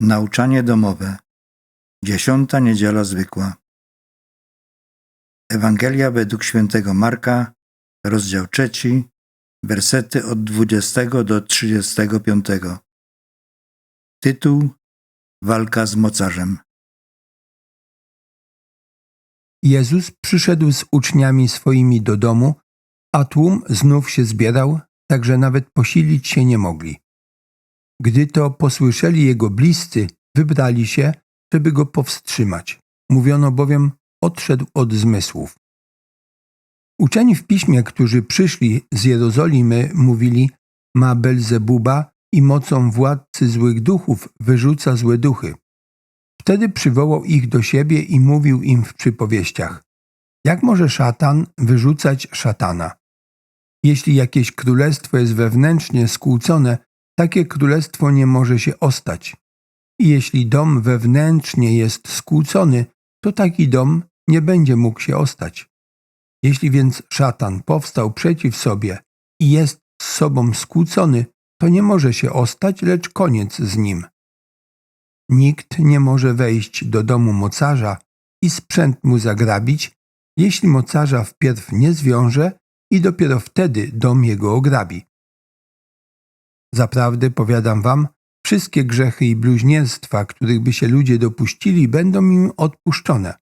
Nauczanie domowe. Dziesiąta niedziela zwykła. Ewangelia według świętego Marka, rozdział trzeci, wersety od 20 do 35. Tytuł Walka z mocarzem. Jezus przyszedł z uczniami swoimi do domu, a tłum znów się zbierał, tak że nawet posilić się nie mogli. Gdy to posłyszeli jego bliscy, wybrali się, żeby go powstrzymać. Mówiono bowiem, odszedł od zmysłów. Uczeni w piśmie, którzy przyszli z Jerozolimy, mówili, ma Belzebuba i mocą władcy złych duchów wyrzuca złe duchy. Wtedy przywołał ich do siebie i mówił im w przypowieściach: Jak może szatan wyrzucać szatana? Jeśli jakieś królestwo jest wewnętrznie skłócone, takie królestwo nie może się ostać. I jeśli dom wewnętrznie jest skłócony, to taki dom nie będzie mógł się ostać. Jeśli więc szatan powstał przeciw sobie i jest z sobą skłócony, to nie może się ostać, lecz koniec z nim. Nikt nie może wejść do domu mocarza i sprzęt mu zagrabić, jeśli mocarza wpierw nie zwiąże i dopiero wtedy dom jego ograbi. Zaprawdę powiadam wam, wszystkie grzechy i bluźnierstwa, których by się ludzie dopuścili, będą im odpuszczone.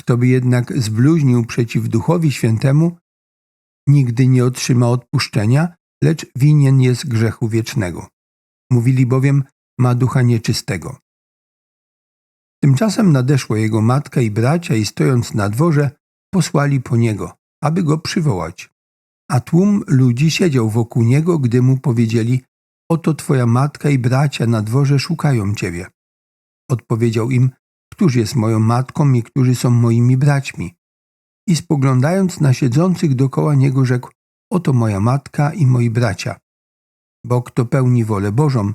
Kto by jednak zbluźnił przeciw Duchowi Świętemu, nigdy nie otrzyma odpuszczenia, lecz winien jest grzechu wiecznego. Mówili bowiem, ma ducha nieczystego. Tymczasem nadeszła jego matka i bracia i stojąc na dworze, posłali po niego, aby go przywołać. A tłum ludzi siedział wokół niego, gdy mu powiedzieli: Oto twoja matka i bracia na dworze szukają ciebie. Odpowiedział im: Któż jest moją matką i którzy są moimi braćmi? I spoglądając na siedzących dokoła niego, rzekł: Oto moja matka i moi bracia. Bo kto pełni wolę Bożą,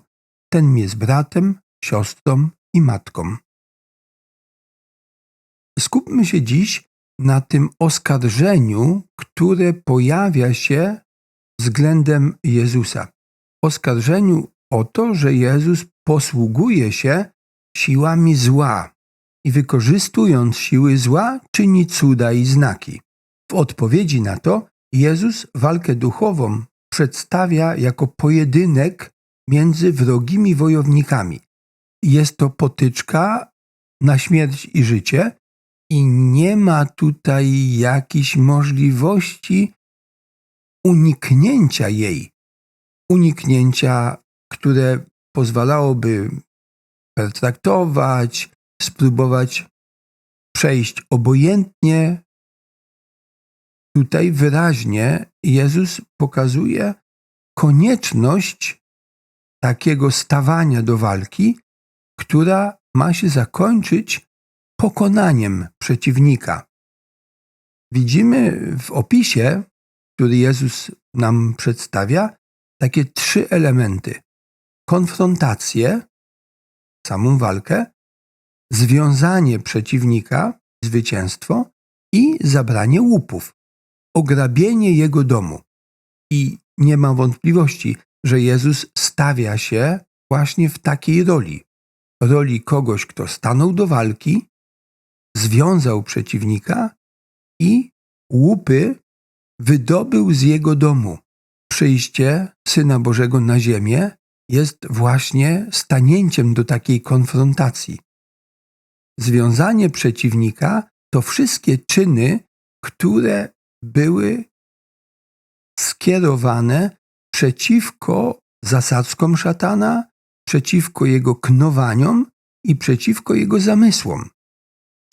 ten jest bratem, siostrą i matką. Skupmy się dziś na tym oskarżeniu, które pojawia się względem Jezusa. Oskarżeniu o to, że Jezus posługuje się siłami zła i wykorzystując siły zła czyni cuda i znaki. W odpowiedzi na to Jezus walkę duchową przedstawia jako pojedynek między wrogimi wojownikami. Jest to potyczka na śmierć i życie, i nie ma tutaj jakiejś możliwości uniknięcia jej. Uniknięcia, które pozwalałoby pertraktować, spróbować przejść obojętnie. Tutaj wyraźnie Jezus pokazuje konieczność takiego stawania do walki, która ma się zakończyć pokonaniem przeciwnika. Widzimy w opisie, który Jezus nam przedstawia, takie trzy elementy: konfrontację, samą walkę, związanie przeciwnika, zwycięstwo i zabranie łupów, ograbienie jego domu. I nie ma wątpliwości, że Jezus stawia się właśnie w takiej roli roli kogoś, kto stanął do walki, związał przeciwnika i łupy wydobył z jego domu. Przyjście Syna Bożego na ziemię jest właśnie stanięciem do takiej konfrontacji. Związanie przeciwnika to wszystkie czyny, które były skierowane przeciwko zasadzkom szatana, przeciwko jego knowaniom i przeciwko jego zamysłom.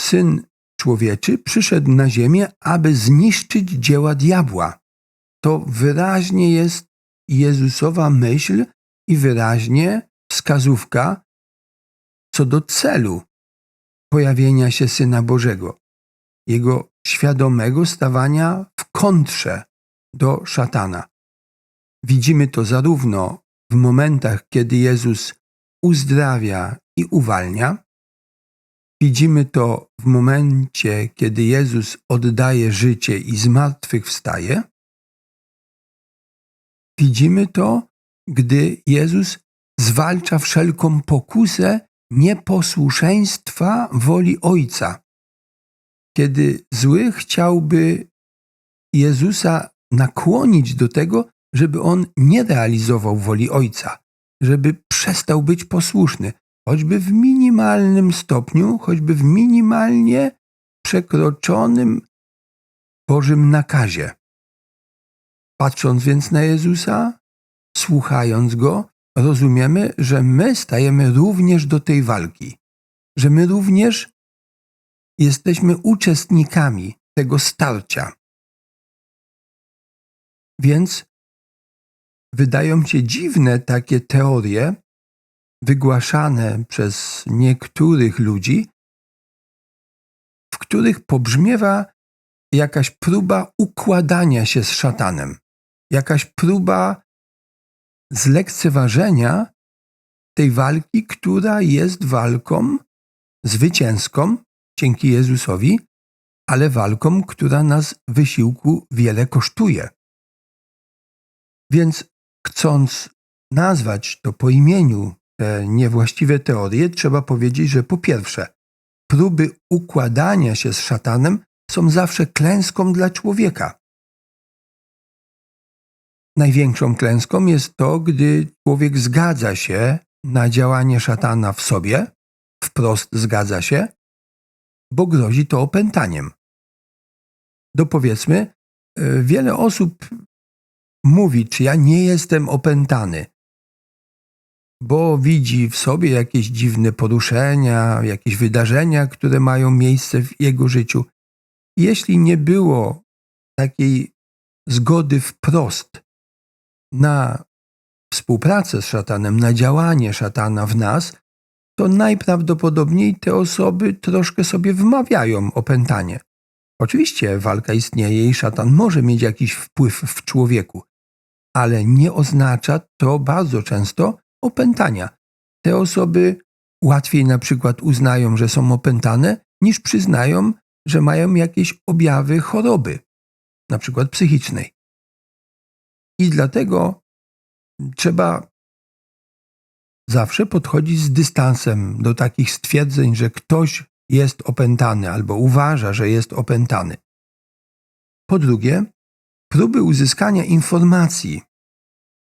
Syn człowieczy przyszedł na ziemię, aby zniszczyć dzieła diabła. To wyraźnie jest Jezusowa myśl i wyraźnie wskazówka co do celu pojawienia się Syna Bożego, jego świadomego stawania w kontrze do szatana. Widzimy to zarówno w momentach, kiedy Jezus uzdrawia i uwalnia, Widzimy to w momencie, kiedy Jezus oddaje życie i zmartwychwstaje. Widzimy to, gdy Jezus zwalcza wszelką pokusę nieposłuszeństwa woli Ojca. Kiedy zły chciałby Jezusa nakłonić do tego, żeby on nie realizował woli Ojca, żeby przestał być posłuszny, choćby w minimalnym stopniu, choćby w minimalnie przekroczonym Bożym nakazie. Patrząc więc na Jezusa, słuchając Go, rozumiemy, że my stajemy również do tej walki, że my również jesteśmy uczestnikami tego starcia. Więc wydają się dziwne takie teorie wygłaszane przez niektórych ludzi, w których pobrzmiewa jakaś próba układania się z szatanem, jakaś próba zlekceważenia tej walki, która jest walką zwycięską dzięki Jezusowi, ale walką, która nas wysiłku wiele kosztuje. Więc chcąc nazwać to po imieniu niewłaściwe teorie, trzeba powiedzieć, że po pierwsze, próby układania się z szatanem są zawsze klęską dla człowieka. Największą klęską jest to, gdy człowiek zgadza się na działanie szatana w sobie, wprost zgadza się, bo grozi to opętaniem. Dopowiedzmy, e, wiele osób mówi, czy ja nie jestem opętany, bo widzi w sobie jakieś dziwne poruszenia, jakieś wydarzenia, które mają miejsce w jego życiu. Jeśli nie było takiej zgody wprost na współpracę z szatanem, na działanie szatana w nas, to najprawdopodobniej te osoby troszkę sobie wmawiają opętanie. Oczywiście walka istnieje i szatan może mieć jakiś wpływ w człowieku, ale nie oznacza to bardzo często opętania. Te osoby łatwiej na przykład uznają, że są opętane, niż przyznają, że mają jakieś objawy choroby, na przykład psychicznej. I dlatego trzeba zawsze podchodzić z dystansem do takich stwierdzeń, że ktoś jest opętany albo uważa, że jest opętany. Po drugie, próby uzyskania informacji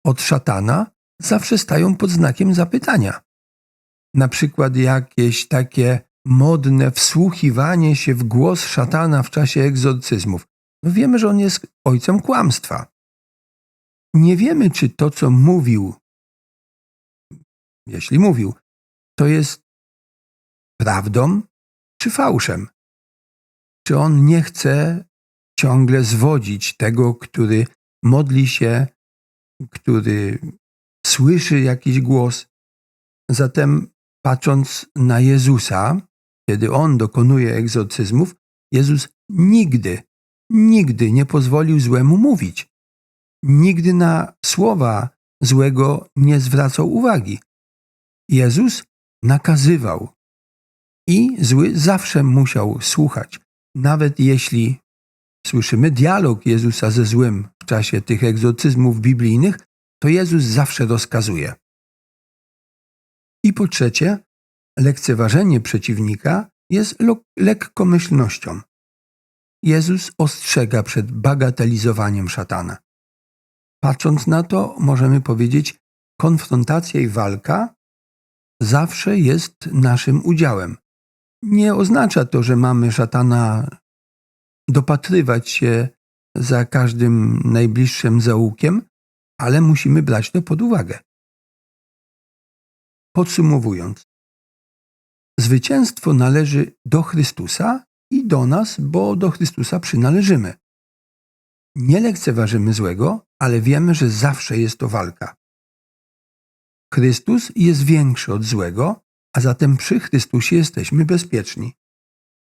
od szatana zawsze stają pod znakiem zapytania. Na przykład jakieś takie modne wsłuchiwanie się w głos szatana w czasie egzorcyzmów. No wiemy, że on jest ojcem kłamstwa. Nie wiemy, czy to, co mówił, jeśli mówił, to jest prawdą czy fałszem. Czy on nie chce ciągle zwodzić tego, który modli się, który słyszy jakiś głos. Zatem, patrząc na Jezusa, kiedy on dokonuje egzorcyzmów, Jezus nigdy, nigdy nie pozwolił złemu mówić. Nigdy na słowa złego nie zwracał uwagi. Jezus nakazywał i zły zawsze musiał słuchać, nawet jeśli słyszymy dialog Jezusa ze złym w czasie tych egzorcyzmów biblijnych, to Jezus zawsze rozkazuje. I po trzecie, lekceważenie przeciwnika jest lekkomyślnością. Jezus ostrzega przed bagatelizowaniem szatana. Patrząc na to, możemy powiedzieć, konfrontacja i walka zawsze jest naszym udziałem. Nie oznacza to, że mamy szatana dopatrywać się za każdym najbliższym zaułkiem, ale musimy brać to pod uwagę. Podsumowując, zwycięstwo należy do Chrystusa i do nas, bo do Chrystusa przynależymy. Nie lekceważymy złego, ale wiemy, że zawsze jest to walka. Chrystus jest większy od złego, a zatem przy Chrystusie jesteśmy bezpieczni.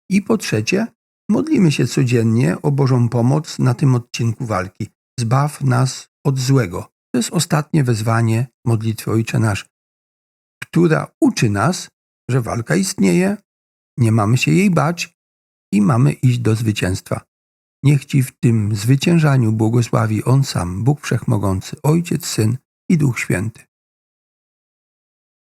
I po trzecie, modlimy się codziennie o Bożą pomoc na tym odcinku walki. Zbaw nas od złego. To jest ostatnie wezwanie modlitwy Ojcze Nasz, która uczy nas, że walka istnieje, nie mamy się jej bać i mamy iść do zwycięstwa. Niech Ci w tym zwyciężaniu błogosławi On sam, Bóg Wszechmogący, Ojciec, Syn i Duch Święty.